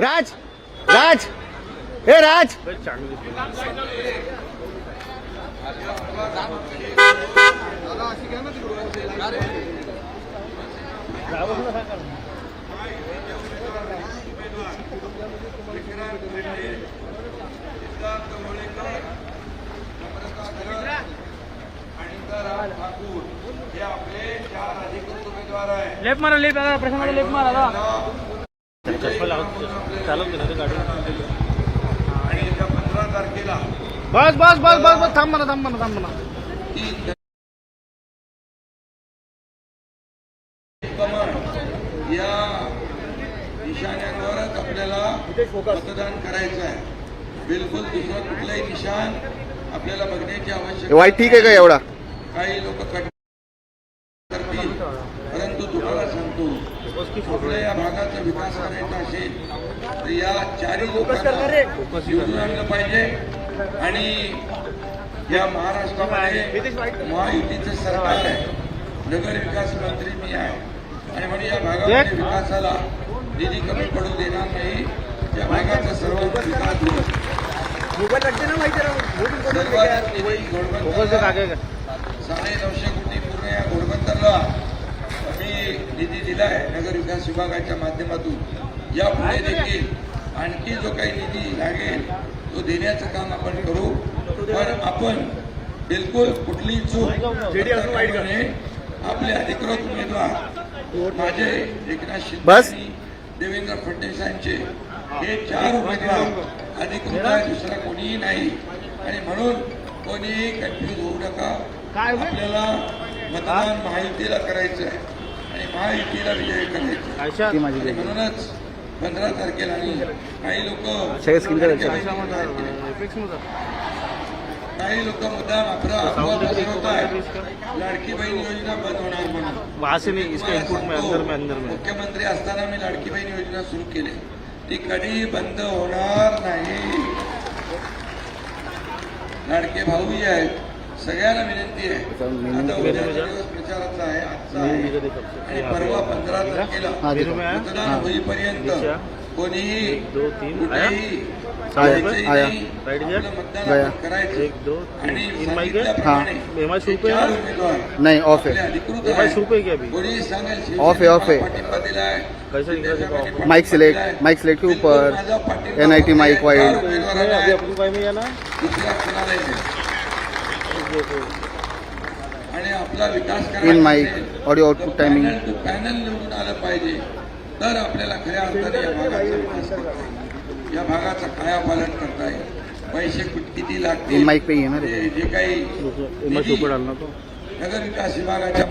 राज राज हे राज. लेफ्ट मारा लेफ्ट दादा प्रशांत लेफ्ट मारा दादा बस बस बस बस बस थांब म्हणा थांब म्हणा थांब म्हणा. या निशाण्यावरच आपल्याला मतदान करायचं आहे. बिलकुल दुसरं कुठलंही निशाण आपल्याला बघण्याची आवश्यकता वाईट ठीक आहे का एवढा? काही लोक करतील परंतु तुम्हाला सांगतो आपल्या या भागाचा विकास करायचा असेल तर या चारही लोकांना पाहिजे. आणि या महाराष्ट्रामध्ये महायुतीचं सरकार आहे. नगर विकास मंत्री मी आहे. आणि म्हणून या भागामध्ये विकासाला निधी कमी पडू देणार नाही. या भागाचा सर्वांचा विकास होईल. सर्वात निधी साडे नऊशे घोडबंदरला मी निधी दिलाय नगर विकास विभागाच्या माध्यमातून. यापुढे देखील आणखी जो काही निधी लागेल तो देण्याचं काम आपण करू. पण आपण बिलकुल कुठली चूक. आपले अधिकृत उमेदवार माझे एकनाथ शिंदे देवेंद्र फडणवीस यांचे हे चार उमेदवार अधिकृत आहे दुसरा कोणीही नाही. आणि म्हणून कोणीही कन्फ्यूज होऊ नका. आपल्याला मतदान महायुतीला करायचं आहे आणि महायुतीला विजय करायचा आहे. म्हणूनच पंधरा तारखेला आणि काही लोक. काही लोक मुद्दाम अफरा अफवा पसरवत आहेत लाडकी बहीण योजना बंद होणार म्हणून. वहां से नहीं इसके इनपुट में अंदर में अंदर में मुख्यमंत्री असताना मी लाडकी बहीण योजना सुरू केली. ती कधी बंद होणार नाही. लाडके भाऊही आहेत. सगळ्यांना विनंती आहे. प्रचाराचा आहे आजचा आहे परवा पंधरा तारखेला मतदान होईपर्यंत कोणीही कुठेही ऑफ़ है ऑफ़ है. Off mic select mic select के? ऊपर. N I T mic wide आणि आपला विकास इन असेल, ऑडिओ आउटपुट टायमिंग पॅनल निवडून आलं पाहिजे. तर आपल्याला खऱ्या अर्थाने या भागाचा विकास करता येईल. या भागाचं कायापालन करता येईल. पैसे कुठ- किती लागतील? इन माइक पे ही है ना रे ते जे काही नगर विकास विभागाच्या